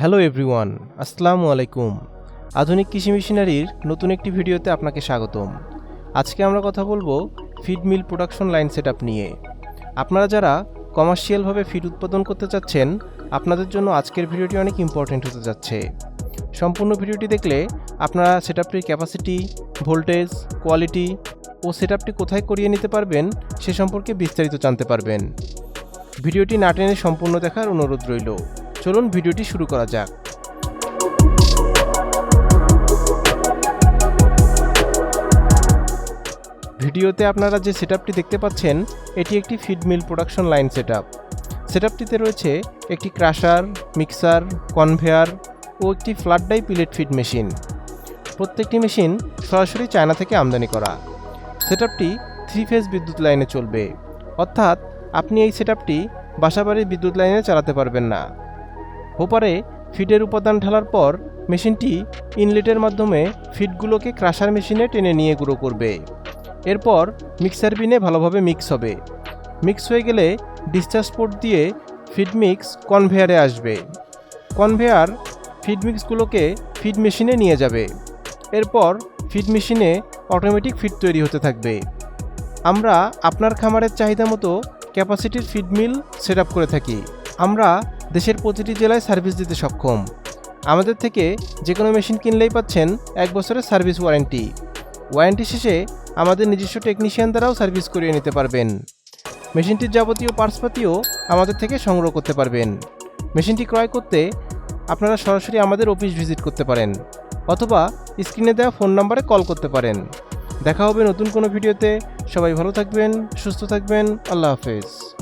Hello everyone, আসসালামু আলাইকুম। আধুনিক কৃষি মেশিনারির নতুন একটি ভিডিওতে আপনাকে স্বাগতম। আজকে আমরা কথা বলব feed mill production line set নিয়ে। আপনারা যারা কমার্শিয়ালভাবে ফিড উৎপাদন করতে চাচ্ছেন, আপনাদের জন্য আজকের ভিডিওটি অনেক ইম্পর্ট্যান্ট হতে যাচ্ছে। সম্পূর্ণ ভিডিওটি দেখলে আপনারা সেটআপটির ক্যাপাসিটি, ভোল্টেজ, কোয়ালিটি ও সেটআপটি কোথায় করিয়ে নিতে পারবেন সে সম্পর্কে বিস্তারিত জানতে পারবেন। ভিডিওটি না টেনে সম্পূর্ণ দেখার অনুরোধ রইল। চলুন ভিডিওটি শুরু করা যাক। ভিডিওতে আপনারা যে সেটআপটি দেখতে পাচ্ছেন, এটি একটি feed mill production line setup সেটআপটিতে রয়েছে একটি ক্রাশার মিক্সার কনভেয়ার ও একটি flat die pellet feed machine প্রত্যেকটি মেশিন সরাসরি চায়না থেকে আমদানি করা। সেটআপটি থ্রি ফেজ বিদ্যুৎ লাইনে চলবে। অর্থাৎ আপনি এই সেটআপটি বাসাবাড়ির বিদ্যুৎ লাইনে চালাতে পারবেন না। হোপারে ফিডের উপাদান ঢালার পর মেশিনটি ইনলেটের মাধ্যমে ফিডগুলোকে ক্রাশার মেশিনে টেনে নিয়ে গুঁড়ো করবে। এরপর মিক্সার বিনে ভালোভাবে মিক্স হবে। মিক্স হয়ে গেলে ডিসচার্জ পোর্ট দিয়ে ফিড মিক্স কনভেয়ারে আসবে। কনভেয়ার ফিড মিক্সগুলোকে ফিড মেশিনে নিয়ে যাবে। এরপর ফিড মেশিনে অটোমেটিক ফিড তৈরি হতে থাকবে। আমরা আপনার খামারের চাহিদা মতো ক্যাপাসিটির ফিড মিল সেট করে থাকি। আমরা দেশের প্রতিটি জেলায় সার্ভিস দিতে সক্ষম। আমাদের থেকে যে কোনো মেশিন কিনলেই পাচ্ছেন এক বছরের সার্ভিস ওয়ারেন্টি। ওয়ারেন্টি শেষে আমাদের নিজস্ব টেকনিশিয়ান দ্বারাও সার্ভিস করিয়ে নিতে পারবেন। মেশিনটির যাবতীয় পার্টসপাতিও আমাদের থেকে সংগ্রহ করতে পারবেন। মেশিনটি ক্রয় করতে আপনারা সরাসরি আমাদের অফিস ভিজিট করতে পারেন অথবা স্ক্রিনে দেওয়া ফোন নাম্বারে কল করতে পারেন। দেখা হবে নতুন কোনো ভিডিওতে। সবাই ভালো থাকবেন, সুস্থ থাকবেন। আল্লাহ হাফেজ।